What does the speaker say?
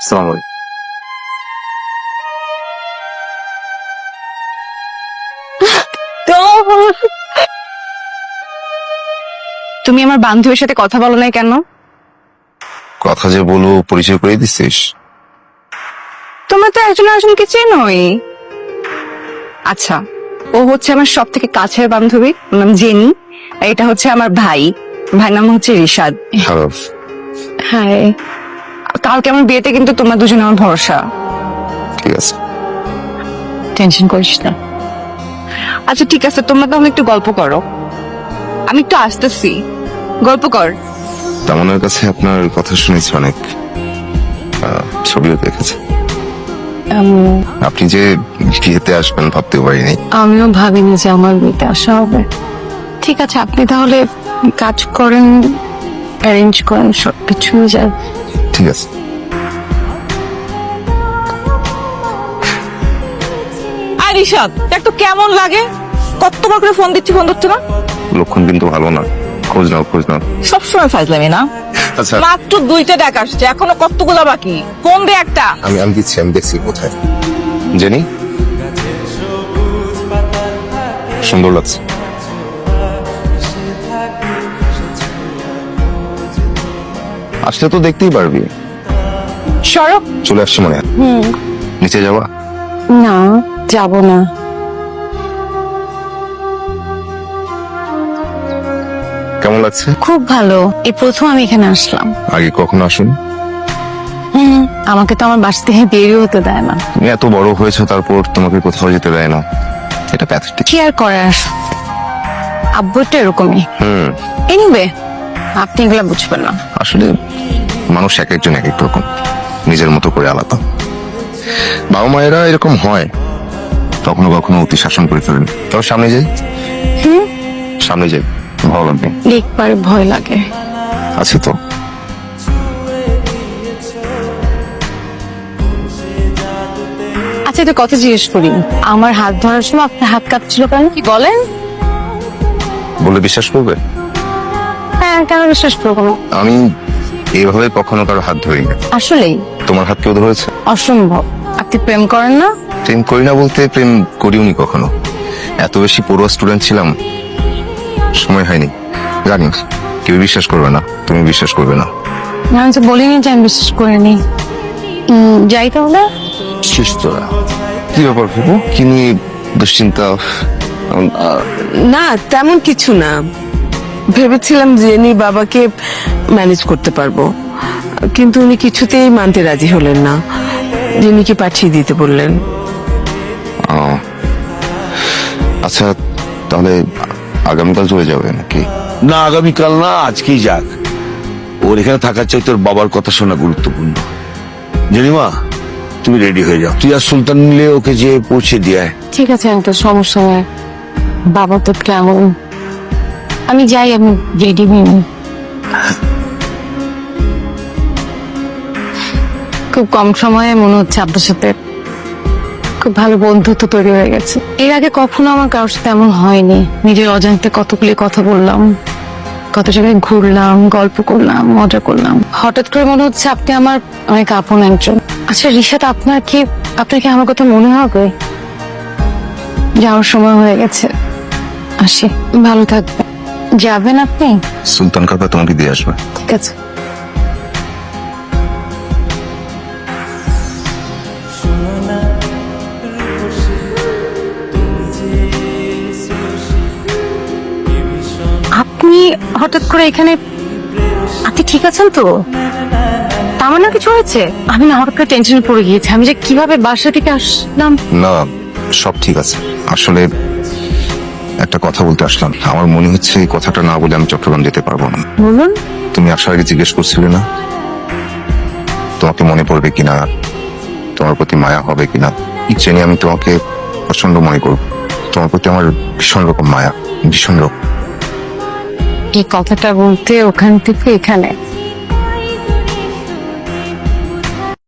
আসসালামু আলাইকুম। তুমি আমার বান্ধবীর সাথে কথা বলো নাই কেন? কথা যে বলব পরিচয় করে দিছিস তোমরা তো একজন আরেকজনকে চেনোই। আচ্ছা ও হচ্ছে আমার সব থেকে কাছের বান্ধবী ওর নাম জেনি আর এটা হচ্ছে আমার ভাই। ভাই নাম হচ্ছে রিশাদ। হ্যালো। হ্যাঁ কালকে আমার বিয়েতে কিন্তু তোমরা দুজন আমার ভরসা। ঠিক আছে। টেনশন করিস না। আচ্ছা ঠিক আছে তোমরা তাহলে একটু গল্প করো। আমি একটু আসতেছি। গল্প কর। তামানের কাছে আপনার কথা শুনেছি অনেক ছবিও দেখেছি। আপনি যে বিয়েতে আসবেন ভাবতেও পারিনি। আমিও ভাবিনি যে আমার বিয়েতে আসা হবে। ঠিক আছে আপনি তাহলে কাজ করেন অ্যারেঞ্জ করেন সবকিছু হয়ে যায় ঠিক আছে। আর ঋষাদ দেখ তো কেমন লাগে। কতবার করে ফোন দিচ্ছি ফোন ধরছে না। লক্ষণ কিন্তু ভালো না। খোঁজ নাও খোঁজ নাও। সবসময় ফাজলামি না? আচ্ছা। মাত্র দুইটা ডাক আসছে এখনও কতগুলো বাকি? ফোন দে একটা? আমি আমি দিচ্ছি আমি দেখছি কোথায়। জেনি? সুন্দর লাগছে। আসলে তো দেখতেই পারবি। সড়ক চলে আসছে মনে হয়। নিচে যাওয়া? না যাব না। কেমন লাগছে? খুব ভালো। এই প্রথম আমি এখানে আসলাম। আগে কখনো আসুন? হুম আমাকে তো আমার বাসা থেকে বেরিয়ে হতে দেয় না। তুমি এত বড় হয়েছো তারপর তোমাকে কোথাও যেতে দেয় না। এটা প্যাথেটিক কি আর করার? আব্বুটা এরকমই। হুম। এনিওয়ে আপনি এগুলা বুঝবেন না। আসলে মানুষ এক একজন এক এক রকম নিজের মতো করে আলাদা। বাবা মায়েরা এরকম হয় কখনো কখনো অতি শাসন করে ফেলেন। তবে সামনে যাই? সামনে যাই ভালো লাগবে দেখবার ভয় লাগে। আছে তো। আচ্ছা এটা কথা জিজ্ঞেস করি। আমার হাত ধরার সময় আপনার হাত কাঁপছিল কেন? কি বলেন? বলে বিশ্বাস করবে? কেন বিশ্বাস করব না? আমি এইভাবে কখনো কারও হাত ধরি না। আসলেই? তোমার হাত কেউ ধরেছে অসম্ভব। আপনি প্রেম করেন না? প্রেম করি না বলতে প্রেম করিওনি কখনো। এত বেশি পড়ুয়া স্টুডেন্ট ছিলাম সময় হয়নি। জানি কেউ বিশ্বাস করবে না তুমি বিশ্বাস করবে না। আমি তো বলিনি যে আমি বিশ্বাস করিনি। যাই তাহলে। তোরা কি ব্যাপার ভেবো কি নিয়ে দুশ্চিন্তা? না তেমন কিছু না। ভেবেছিলাম যে জেনি বাবাকে ম্যানেজ করতে পারব। কিন্তু উনি কিছুতেই মানতে রাজি হলেন না। জেনিকে পাঠিয়ে দিতে বললেন। আচ্ছা তাহলে আগামীকাল চলে যাবে নাকি? না আগামীকাল না আজকেই যাক। ওর এখানে থাকার চাই তোর বাবার কথা শোনা গুরুত্বপূর্ণ। জানিমা তুমি রেডি হয়ে যাও। তুই আর সুলতান মিলে ওকে যে পৌঁছে দিয়ে আয়। ঠিক আছে একটা সমস্যা নেই। বাবা তো কেমন? আমি যাই, আমি রেডি হয়ে। খুব কম সময়ে মনে হচ্ছে আপনার সাথে খুব ভালো বন্ধুত্ব তৈরি হয়ে গেছে। এর আগে কখনো আমার কারোর সাথে এমন হয়নি। নিজের অজান্তে কতগুলি কথা বললাম, কত জায়গায় ঘুরলাম, গল্প করলাম, মজা করলাম। হঠাৎ করে মনে হচ্ছে আপনি আমার অনেক আপন একজন। আচ্ছা রিশাদ আপনার কি আপনার কি আমার কথা মনে হবে? যাওয়ার সময় হয়ে গেছে। আসি, ভালো থাকবে যাবেন আপনি? সুলতান কাকা তোমাকে দিয়ে আসবে। ঠিক আছে। আপনি হঠাৎ করে এখানে আপনি ঠিক আছেন তো? তেমন না কিছু হয়েছে? আমি না হঠাৎ করে টেনশনে পড়ে গিয়েছি। আমি যে কীভাবে বাসা থেকে আসলাম? না সব ঠিক আছে। আসলে একটা কথা বলতে আসলাম। আমার মনে হচ্ছে এই কথাটা না বলে আমি চট্টগ্রাম যেতে পারব না। বলুন। তুমি আসার আগে জিজ্ঞেস করছিলে না? তোমাকে মনে পড়বে কিনা? তোমার প্রতি মায়া হবে কিনা? জেনে আমি তোমাকে পছন্দ মনে করব। তোমার প্রতি আমার ভীষণ রকম মায়া ভীষণ রকম। এই কথাটা বলতে ওখান থেকে এখানে।